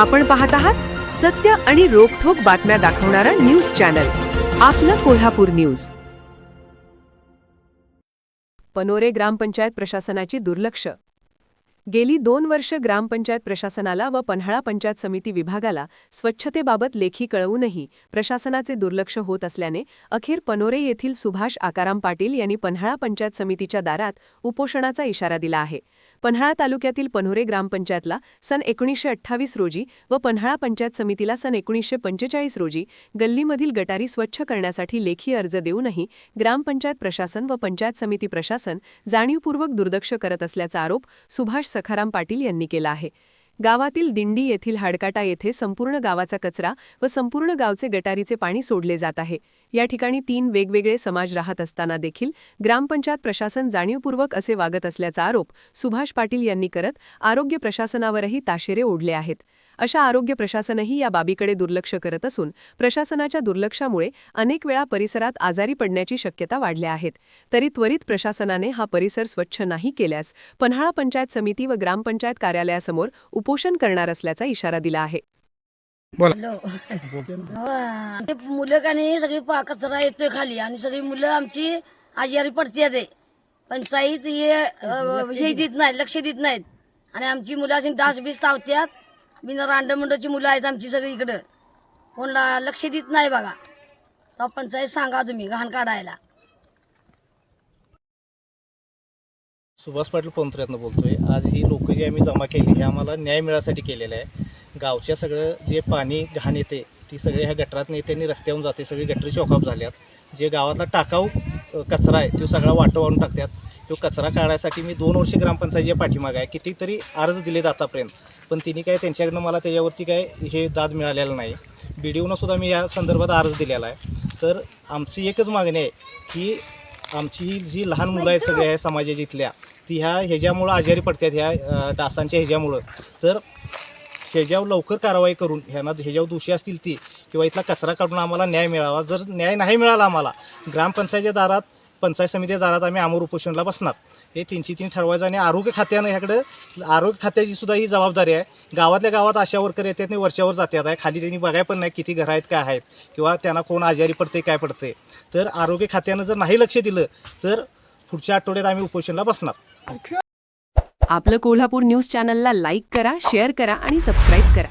आपण पाहत आहात सत्य आणि रोखठोक बातम्या दाखवणारा न्यूज चॅनल. आपलं कोल्हापूर न्यूज. पनोरे ग्रामपंचायत प्रशासनाची दुर्लक्ष. गेली दोन वर्ष ग्रामपंचायत प्रशासनाला व पन्हाळा पंचायत समिती विभागाला स्वच्छतेबाबत लेखी कळवूनही प्रशासनाचे दुर्लक्ष होत असल्याने अखेर पनोरे येथील सुभाष आकाराम पाटील यांनी पन्हाळा पंचायत समितीच्या दारात उपोषणाचा इशारा दिला आहे. पन्हाळा तालुक्यातील पन्होरे ग्रामपंचायतला सन एकोणीसशे अठ्ठावीस रोजी व पन्हाळा पंचायत समितीला सन एकोणीसशे पंचेचाळीस रोजी गल्लीमधील गटारी स्वच्छ करण्यासाठी लेखी अर्ज देऊनही ग्रामपंचायत प्रशासन व पंचायत समिती प्रशासन जाणीवपूर्वक दुर्दक्ष करत असल्याचा आरोप सुभाष सखाराम पाटील यांनी केला आहे. गावातील दिंडी येथील हाडकाटा येथे संपूर्ण गावाचा कचरा व संपूर्ण गावचे गटारीचे पाणी सोडले जात आहे. या ठिकाणी तीन वेगवेगळे समाज राहत असताना देखील ग्रामपंचायत प्रशासन जाणीवपूर्वक असे वागत असल्याचा आरोप सुभाष पाटील यांनी करत आरोग्य प्रशासनावरही ताशेरे ओढले आहेत. अशा आरोग्य प्रशासनही या बाबीकडे दुर्लक्ष करत असून प्रशासनाच्या दुर्लक्षामुळे अनेक वेळा परिसरात आजारी पडण्याची शक्यता वाढल्या आहेत. तरी त्वरित प्रशासनाने हा परिसर स्वच्छ नाही केल्यास पन्हाळा पंचायत समिती व ग्रामपंचायत कार्यालयासमोर उपोषण करणार असल्याचा इशारा दिला आहे. हो, मुलं का नाही सगळी कचरा येतोय खाली आणि सगळी मुलं आमची आजारी पडतात आहे. पंचायत हे हे देत नाहीत लक्ष देत नाहीत. आणि आमची मुलं अशी डास बीस तावत्यात बिना रांडमुंडाची मुलं आहेत आमची सगळी इकडं. कोणला लक्ष देत नाही बघा. तर पंचायत सांगा तुम्ही घाण काढायला. सुभाष पाटील पोंत्र्यातनं बोलतोय. आज ही लोक जी आम्ही जमा केली हे आम्हाला न्याय मिळासाठी केलेलं आहे. गावच्या सगळं जे पाणी घाण येते ती सगळे ह्या गटरात नेत्यांनी रस्त्यावरून जाते. सगळी गटरी चौकाप झाल्यात. जे गावातला टाकाऊ कचरा आहे तो सगळा वाटवावून टाकतात. तो कचरा काढायसाठी मी दोन वर्ष ग्रामपंचायतीच्या पाठीमागे आहे. कितीतरी अर्ज दिलेत आतापर्यंत. पण तिने काय त्यांच्याकडनं मला त्याच्यावरती काय हे दाद मिळालेला नाही. बी डी सुद्धा मी या संदर्भात अर्ज दिलेला आहे. तर आमची एकच मागणी आहे की आमची जी लहान मुलं आहेत सगळ्या ह्या समाजाच्या इथल्या ती ह्या ह्याच्यामुळं आजारी पडतात ह्या डासांच्या ह्याच्यामुळं. तर ह्याच्यावर लवकर कारवाई करून ह्यांना ह्याच्यावर दोषी असतील ती किंवा इथला कचरा काढून आम्हाला न्याय मिळावा. जर न्याय नाही मिळाला आम्हाला ग्रामपंचायतच्या दारात पंचायत समितीच्या दारात आम्ही आमोर उपोषणला बसणार. हे तीनशे तीन ठरवायचं आणि आरोग्य खात्यानं ह्याकडं आरोग्य खात्याची सुद्धा ही जबाबदारी आहे. गावातल्या गावात आशा वर्कर येतात आणि वरच्यावर जातात. आहे. खाली त्यांनी बघाय पण नाही किती घरं आहेत काय आहेत किंवा त्यांना कोण आजारी पडते काय पडते तर आरोग्य खात्यानं जर नाही लक्ष दिलं तर पुढच्या आठवड्यात आम्ही उपोषणला बसणार. आपलं कोल्हापूर न्यूज चॅनलला लाईक करा शेअर करा आणि सबस्क्राईब करा.